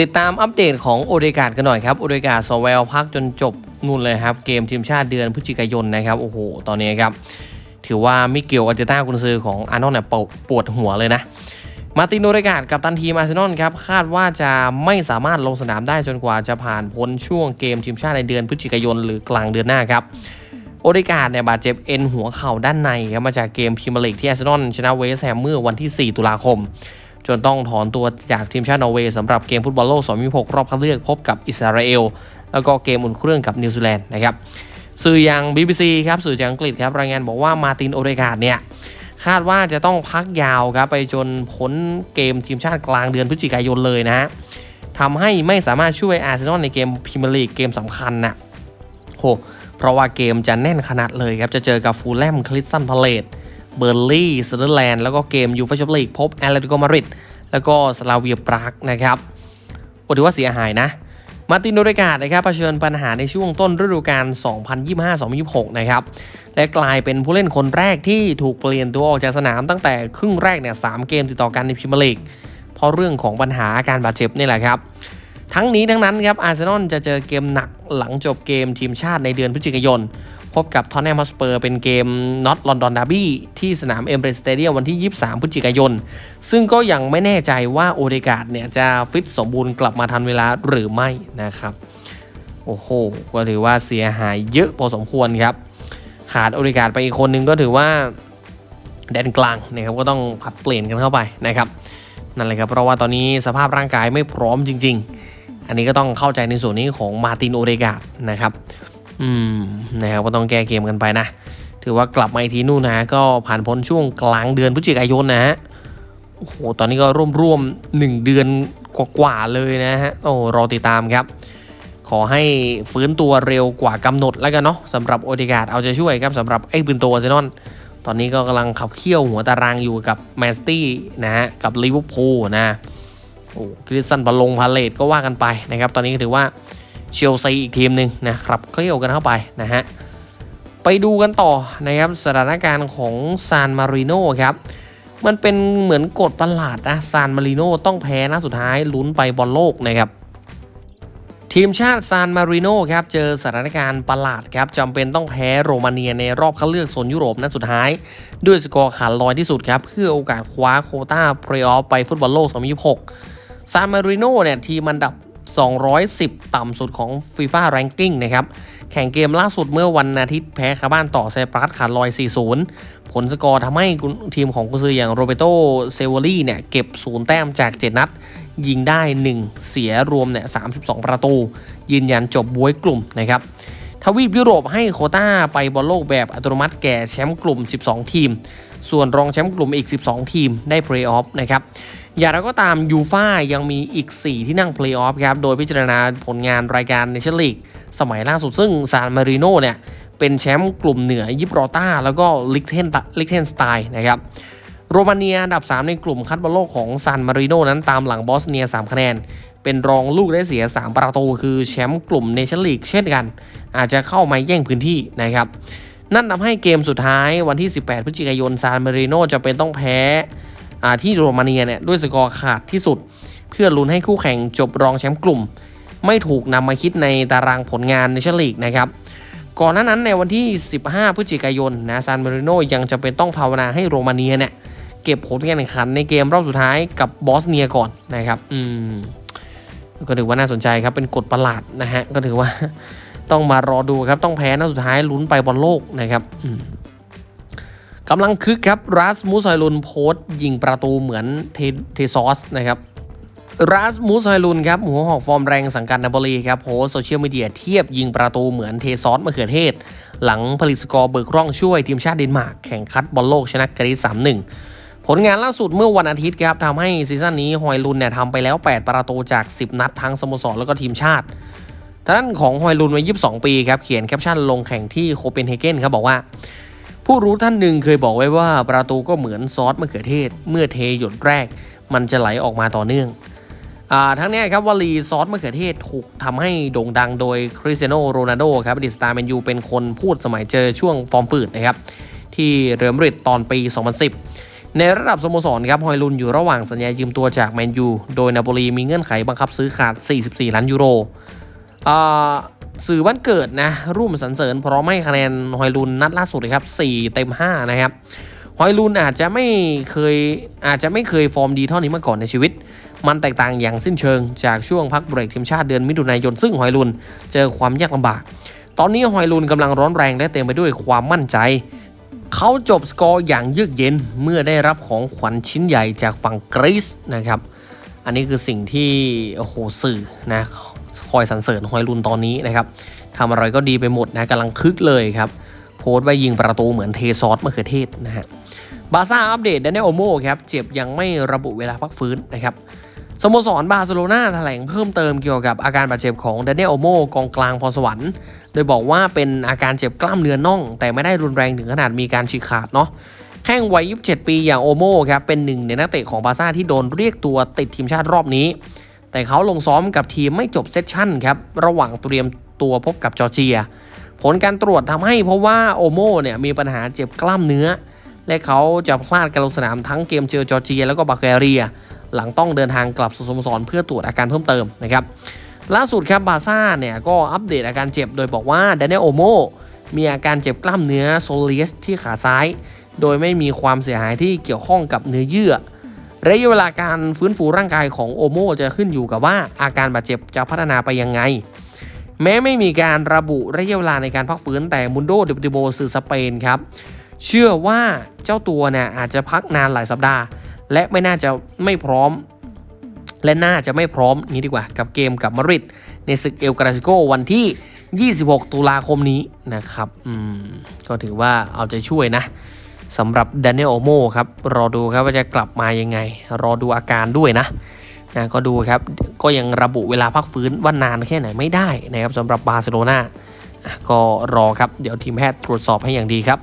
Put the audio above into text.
ติดตามอัปเดตของโอเดกาดกันหน่อยครับ โอเดกาดสวลพักจนจบนู่นเลยครับ เกมทีมชาติเดือนพฤศจิกายนนะครับ โอ้โห ตอนนี้ครับ ถือว่ามิเกลอาร์เจต้ากุนซือของอาร์นอลเนี่ยปวดหัวเลยนะ มาตินโอเดกาดกับตันทีมอาร์เซนอลครับ คาดว่าจะไม่สามารถลงสนามได้จนกว่าจะผ่านพ้นช่วงเกมทีมชาติในเดือนพฤศจิกายนหรือกลางเดือนหน้าครับโอเดกาดเนี่ยบาดเจ็บเอ็นหัวเข่าด้านในครับมาจากเกมพรีเมียร์ลีกที่อาร์เซนอลชนะเวสต์แฮมเมื่อวันที่ 4 ตุลาคม จนต้องถอนตัวจากทีมชาตินอร์เวย์สำหรับเกมฟุตบอลโลก 2026 รอบคัดเลือกพบกับอิสราเอล แล้วก็เกมอุ่นเครื่องกับนิวซีแลนด์นะครับสื่ออย่าง BBC ครับสื่อจากอังกฤษครับรายงานบอกว่ามาตินโอเดกาดเนี่ยคาดว่าจะต้องพักยาวครับไปจนพ้นเกมทีมชาติกลางเดือนพฤศจิกายนเลยนะฮะทำให้ไม่สามารถช่วยอาร์เซนอลในเกมพรีเมียร์ลีกเกมสำคัญนะโหเพราะว่าเกมจะแน่นขนาดเลยครับจะเจอกับฟูลแลมคริสตันพาเลต เบอร์ลี่เซเดอร์แลนด์แล้วก็เกมยูฟ่าแชมเปี้ยนลีกพบแอตเลติโกมาดริดแล้วก็สลาเวียปรากนะครับโอ้ถือว่าเสียหายนะ มาตินโดเรกาดนะครับเผชิญปัญหาในช่วงต้นฤดูกาล 2025-2026 นะครับและกลายเป็นผู้เล่นคนแรกที่ถูกเปลี่ยนตัวออกจากสนามตั้งแต่ครึ่งแรกเนี่ยสเกมติดต่อกันในพรีเมียร์ลีกเพราะเรื่องของปัญหาอาการบาดเจ็บนี่แหละครับทั้งนี้ทั้งนั้นครับอาร์เซนอลจะเจอเกมหนักหลังจบเกมทีมชาติในเดือนพฤศจิกายน พบกับทอนแนมฮอสเปอร์เป็นเกมน็อตลอนดอนดาร์บี้ที่สนามเอมเบรสเตเดียมวันที่ 23 พฤศจิกายน ซึ่งก็ยังไม่แน่ใจว่าโอเดกาดเนี่ยจะฟิตสมบูรณ์กลับมาทันเวลาหรือไม่นะครับ โอ้โห ก็ถือว่าเสียหายเยอะพอสมควรครับ ขาดโอเดกาดไปอีกคนนึงก็ถือว่าแดนกลางนะครับก็ต้องผัดเปลี่ยนกันเข้าไปนะครับนั่นแหละครับเพราะว่าตอนนี้สภาพร่างกายไม่พร้อมจริง ๆ อันนี้ก็ต้องเข้าใจในส่วนนี้ของมาตินโอเดกาดนะครับ อืมนะครับก็ต้องแก้เกมกันไปนะ ถือว่ากลับมาอีกทีนู่นนะก็ผ่านพ้นช่วงกลางเดือนพฤศจิกายนนะฮะโอ้โหตอนนี้ก็ร่วมๆหนึ่งเดือนกว่าๆเลยนะฮะโอ้รอติดตามครับ ขอให้ฟื้นตัวเร็วกว่ากำหนดแล้วกันเนาะสำหรับโอเดกาดเอาใจช่วยครับสำหรับไอ้ปืนโตอาร์เซนอลตอนนี้ก็กำลังขับเคี่ยวหัวตารางอยู่กับแมนสตี้นะฮะกับลิเวอร์พูลนะโอ้คริสตันบอลลงพาเลตก็ว่ากันไปนะครับ ตอนนี้ถือว่า เชลซีอีกทีมหนึ่งนะครับเคลียวกันเข้าไปนะฮะไปดูกันต่อนะครับสถานการณ์ของซานมาริโนครับมันเป็นเหมือนกฎประหลาดนะซานมาริโนต้องแพ้นัดสุดท้ายลุ้นไปบอลโลกนะครับทีมชาติซานมาริโนครับเจอสถานการณ์ประหลาดครับจำเป็นต้องแพ้โรมาเนียในรอบคัดเลือกโซนยุโรปนัดสุดท้าย ด้วยสกอร์ขาดลอยที่สุดครับ เพื่อโอกาสคว้าโคต้าเพลย์ออฟไปฟุตบอลโลก 2026ซานมาริโนเนี่ยทีมอันดับ 210 ต่ำสุดของ FIFA Ranking นะครับ แข่งเกมล่าสุดเมื่อวันอาทิตย์แพ้คาบ้านต่อไซปรัสขาดลอย 4-0 ผลสกอร์ทำให้ทีมของกุซืออย่างโรเบโตเซเวอรี่เนี่ยเก็บ 0 แต้มจาก 7 นัด ยิงได้ 1 เสียรวมเนี่ย 32 ประตู ยืนยันจบบวยกลุ่มนะครับทวีปยุโรปให้โคต้าไปบอลโลกแบบอัตโนมัติแก่แชมป์กลุ่ม 12 ทีม ส่วนรองแชมป์กลุ่มอีก 12 ทีมได้เพลย์ออฟนะครับ อย่างไรก็ตามยูฟ่ายังมีอีก 4 ที่นั่งเพลย์ออฟครับ โดยพิจารณาผลงานรายการเนชั่นลีกสมัยล่าสุดซึ่งซานมาริโนเนี่ย เป็นแชมป์กลุ่มเหนือยิบรอต้า แล้วก็ลิกเทนลิกเทนสไตน์นะครับ โรมาเนียอันดับ 3 ในกลุ่มคัดบอลโลกของซานมาริโนนั้นตามหลังบอสเนีย 3 คะแนน เป็นรองลูกได้เสีย 3 ประตูคือแชมป์กลุ่มเนชั่นลีกเช่นกัน อาจจะเข้ามาแย่งพื้นที่นะครับนั่นทำให้เกมสุดท้ายวันที่ 18 พฤศจิกายนซานมาริโนจะเป็นต้องแพ้ ที่โรมาเนียเนี่ยด้วยสกอร์ขาดที่สุด เพื่อลุ้นให้คู่แข่งจบรองแชมป์กลุ่ม ไม่ถูกนำมาคิดในตารางผลงานในเชลีกนะครับก่อนหน้านั้นในวันที่ 15 พฤศจิกายนนะซานมาริโนยังจะเป็นต้องภาวนาให้โรมาเนียเนี่ยเก็บผลการแข่งขันในเกมรอบสุดท้ายกับบอสเนียก่อนนะครับอืมก็ถือว่าน่าสนใจครับเป็นกฎประหลาดนะฮะก็ถือว่าต้องมารอดูครับต้องแพ้นัดสุดท้ายลุ้นไปบอลโลกนะครับ กำลังคึกครับรัสมูสไฮลุนโพสยิงประตูเหมือนเทเทซอสนะครับรัสมูสไฮลุนครับหัวหอกฟอร์มแรงสังกัดนาโปลีครับโพสโซเชียลมีเดียเทียบยิงประตูเหมือนเทซอสมะเขือเทศ หลังผลิตสกอร์เบิกร่องช่วยทีมชาติเดนมาร์กแข่งคัดบอลโลกชนะกรีซสามหนึ่งผลงานล่าสุดเมื่อวันอาทิตย์ครับทำให้ซีซั่นนี้ฮอยลุนเนี่ยทำไปแล้ว 8 ประตูจาก 10 นัดทั้งสโมสรแล้วก็ทีมชาติท่านของฮอยลุนวัย22 ปีครับเขียนแคปชั่นลงแข่งที่โคเปนเฮเกนครับบอกว่า ผู้รู้ท่านหนึ่งเคยบอกไว้ว่าประตูก็เหมือนซอสมะเขือเทศ เมื่อเทหยดแรก มันจะไหลออกมาต่อเนื่องอทั้งนี้ครับวลีซอสมะเขือเทศถูกทำให้โด่งดังโดยคริสเตียโนโรนัลโดครับอดีตสตาร์แมนยูเป็นคนพูดสมัยเจอช่วงฟอร์มฝืดนะครับที่เรอัลมาดริดตอนปี 2010 ในระดับสโมสรครับฮอยลุนอยู่ระหว่างสัญญายืมตัวจากแมนยูโดยนาโปลีมีเงื่อนไขบังคับซื้อขาด 44 ล้านยูโร สื่อวันเกิดนะร่วมสรรเสริญพร้อมให้คะแนนฮอยลุนนัดล่าสุดเลยครับ4เต็ม 5 นะครับฮอยลุนอาจจะไม่เคยอาจจะไม่เคยฟอร์มดีเท่านี้มาก่อนในชีวิต มันแตกต่างอย่างสิ้นเชิงจากช่วงพักเบรกทีมชาติเดือนมิถุนายนซึ่งฮอยลุนเจอความยากลำบาก ตอนนี้ฮอยลุนกำลังร้อนแรงและเต็มไปด้วยความมั่นใจเขาจบสกอร์อย่างเยือกเย็นเมื่อได้รับของขวัญชิ้นใหญ่จากฝั่งกรีซนะครับ อันนี้คือสิ่งที่โอ้โหสื่อนะ คอยสรรเสริญฮอยลุนตอนนี้นะครับทำอะไรก็ดีไปหมดนะกำลังคึกเลยครับ โพสต์ไว้ยิงประตูเหมือนเทซอสมะเขือเทศนะฮะบาซ่าอัปเดตดน i e l โอโมครับเจ็บยังไม่ระบุเวลาพักฟื้นนะครับสโมสรบาร์เซโลนาแถลงเพิ่มเติมเกี่ยวกับอาการบาดเจ็บของดน i e l โอโมกองกลางพรสวรรค์ โดยบอกว่าเป็นอาการเจ็บกล้ามเนื้อน่อง แต่ไม่ได้รุนแรงถึงขนาดมีการฉีกขาดเนาะแข้งวัย 27 ปีอย่างโอโมครับเป็นหนึ่งในนักเตะของบาซ่าที่โดนเรียกตัวติดทีมชาติรอบนี้ แต่เขาลงซ้อมกับทีมไม่จบเซสชั่นครับ ระหว่างเตรียมตัวพบกับจอร์เจีย ผลการตรวจทำให้เพราะว่าโอโมเนี่ยมีปัญหาเจ็บกล้ามเนื้อ และเขาจะพลาดการลงสนามทั้งเกมเจอจอร์เจีย แล้วก็บัลแกเรีย หลังต้องเดินทางกลับสู่สโมสรเพื่อตรวจอาการเพิ่มเติมนะครับล่าสุดครับบาซ่าเนี่ยก็อัปเดตอาการเจ็บโดยบอกว่า d a น i e l โอโมมีอาการเจ็บกล้ามเนื้อโซลีสที่ขาซ้าย โดยไม่มีความเสียหายที่เกี่ยวข้องกับเนื้อเยื่อ ระยะเวลาการฟื้นฟูร่างกายของโอโมจะขึ้นอยู่กับว่าอาการบาดเจ็บจะพัฒนาไปยังไง แม้ไม่มีการระบุระยะเวลาในการพักฟื้นแต่มุนโดเดปติโบสื่อสเปนครับ เชื่อว่าเจ้าตัวเนี่ยอาจจะพักนานหลายสัปดาห์ และไม่น่าจะไม่พร้อม และน่าจะไม่พร้อมนี้ดีกว่ากับเกมกับมาริดในศึกเอลกราซิโกวันที่ 26 ตุลาคมนี้นะครับ อืม ก็ถือว่าเอาใจช่วยนะ สำหรับดเนียลโอโมครับรอดูครับว่าจะกลับมายังไง รอดูอาการด้วยนะนะก็ดูครับก็ยังระบุเวลาพักฟื้นว่านานแค่ไหนไม่ได้นะครับสำหรับบาร์เซโลนาก็รอครับ เดี๋ยวทีมแพทย์ตรวจสอบให้อย่างดีครับ